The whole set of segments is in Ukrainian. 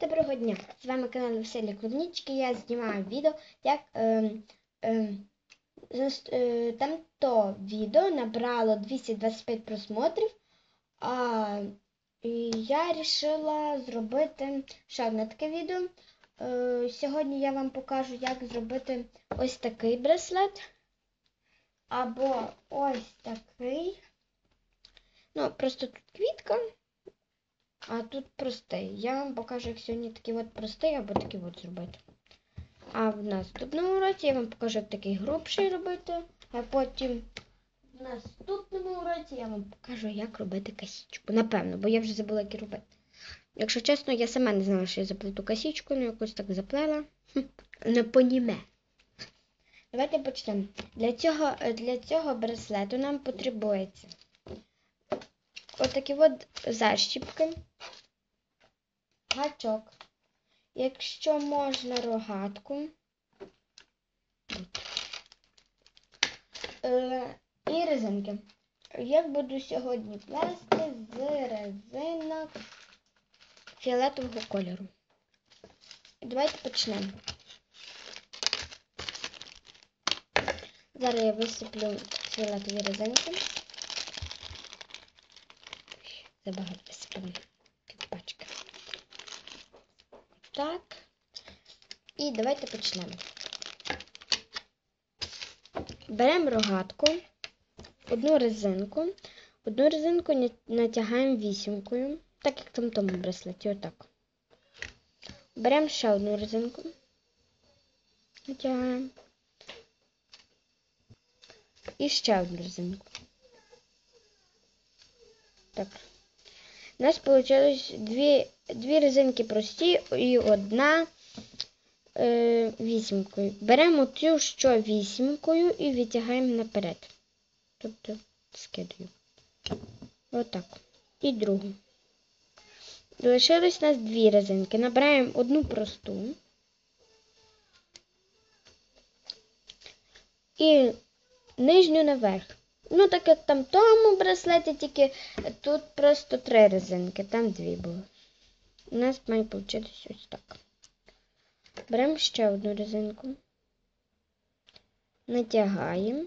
Доброго дня! З вами канал Веселі Клубнички. Я знімаю відео, як е, е, там то відео набрало 225 просмотрів, а я вирішила зробити ще одне таке відео. Е, сьогодні я вам покажу, як зробити ось такий браслет. Або ось такий. Ну, просто тут квітка. А тут простий. Я вам покажу, як сьогодні такий от простий, або такий от зробити. А в наступному уроці я вам покажу, як такий грубший робити. А потім в наступному уроці я вам покажу, як робити косічку. Напевно, бо я вже забула, як робити. Якщо чесно, я сама не знала, що я заплету косічку, ну якось так заплела. Не поніме. Давайте почнемо. Для цього, для цього браслету нам потребується отакі от защіпки, гачок. Якщо можна рогатку. Е, і резинки. Я буду сьогодні плести з резинок фіолетового кольору. Давайте почнемо. Зараз я висиплю фіолетові резинки. Забагато висиплю під пачки. Так. І давайте почнемо. Беремо рогатку, одну резинку. Одну резинку натягаємо вісімкою, так як там тому браслеті, отак. Беремо ще одну резинку. Натягаємо. І ще одну резинку. Так. У нас вийшло дві, дві резинки прості і одна е, вісімкою. Беремо цю, що вісімкою, і витягаємо наперед. Тобто скидаю. Отак. І другу. Лишилось у нас дві резинки. Набираємо одну просту. І нижню наверх. Ну, так як там тому браслеті, тільки тут просто три резинки, там дві було. У нас має вийти ось так. Беремо ще одну резинку, натягаємо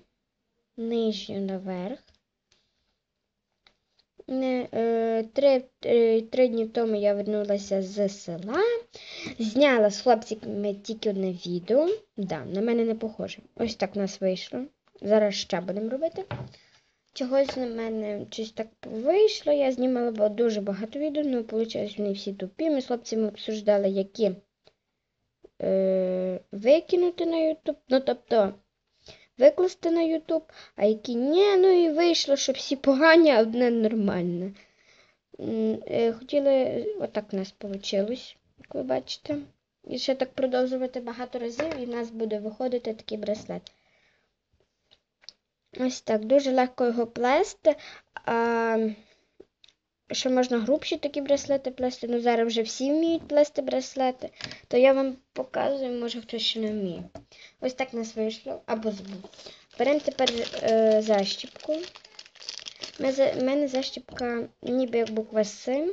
нижню наверх. Е, три, е, три дні тому я вернулася з села, зняла з хлопцями тільки одне відео. Да, на мене не похоже. Ось так у нас вийшло. Зараз ще будемо робити. Чогось на мене щось так вийшло. Я знімала дуже багато відео, але вийшло вони всі тупі. Ми з хлопцями обсуждали, які е, викинути на YouTube. Ну, тобто, викласти на YouTube, а які ні, ну і вийшло, що всі погані, а одне нормальне. Е, Хотіли, отак у нас вийшло, як ви бачите. І ще так продовжувати багато разів, і в нас буде виходити такий браслет. Ось так, дуже легко його плести. А, ще можна грубші такі браслети плести. Ну, зараз вже всі вміють плести браслети, то я вам показую, може хтось ще не вміє. Ось так нас вийшло, або забув. Беремо тепер е, защіпку. У мене защіпка ніби як буква С.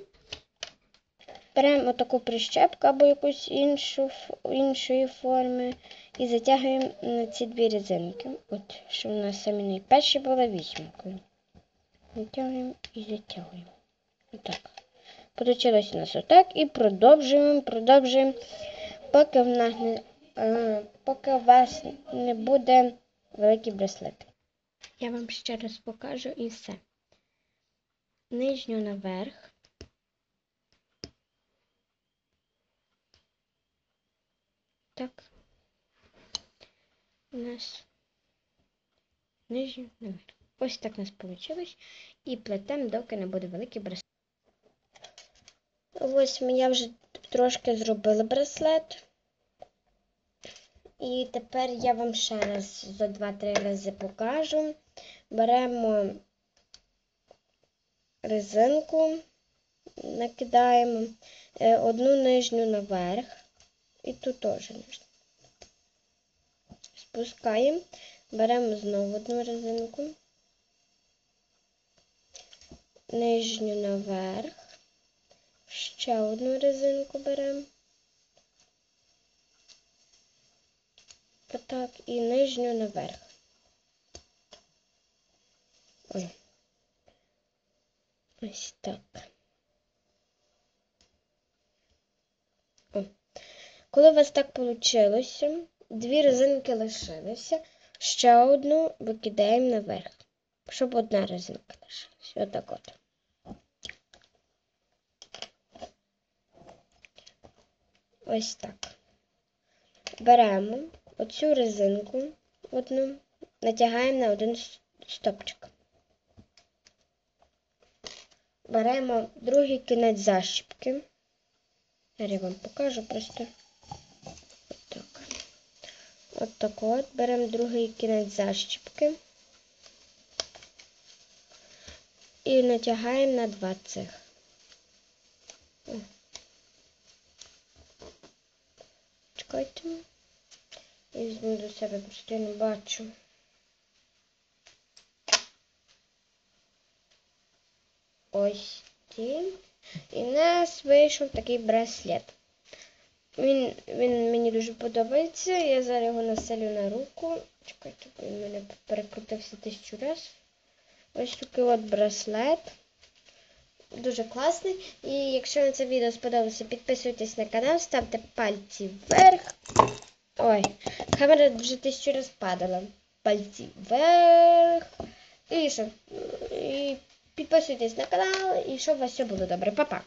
Беремо отаку прищепку або якусь іншу, іншої форми і затягуємо на ці дві резинки. От, що в нас самі найперші була вісімкою. Натягуємо і затягуємо. Отак. Получилось у нас отак і продовжуємо, продовжуємо, поки в нас не, е, поки у вас не буде великий браслет. Я вам ще раз покажу і все. Нижню наверх. Так. У нас нижню наверх. Ось так у нас вийшло. І плетемо, доки не буде великий браслет. Ось я вже трошки зробила браслет. І тепер я вам ще раз за 2-3 рази покажу. Беремо резинку, накидаємо е, одну нижню наверх. І тут теж нижню. Спускаємо, беремо знову одну резинку, нижню наверх, Ще одну резинку беремо. Отак і нижню наверх. Ой. Ось так. О. Коли у вас так вийшло, дві резинки лишилися, ще одну викидаємо наверх, щоб одна резинка лишилася. Отак от. Ось так. Беремо оцю резинку одну, натягаємо на один стопчик. Беремо другий кінець защіпки. Я вам покажу просто. От так от. Беремо другий кінець защіпки. І натягаємо на два цих. Чекайте. І візьму до себе, просто я не бачу. Ось ті. І в нас вийшов такий браслет. Він, він мені дуже подобається. Я зараз його населю на руку. Чекайте, він мене перекрутився тисячу разів. Ось такий от браслет. Дуже класний. І якщо вам це відео сподобалося, підписуйтесь на канал, ставте пальці вверх. Ой, камера вже тисячу разів падала. Пальці вверх. І що? І підписуйтесь на канал, і щоб у вас все було добре. Па-па!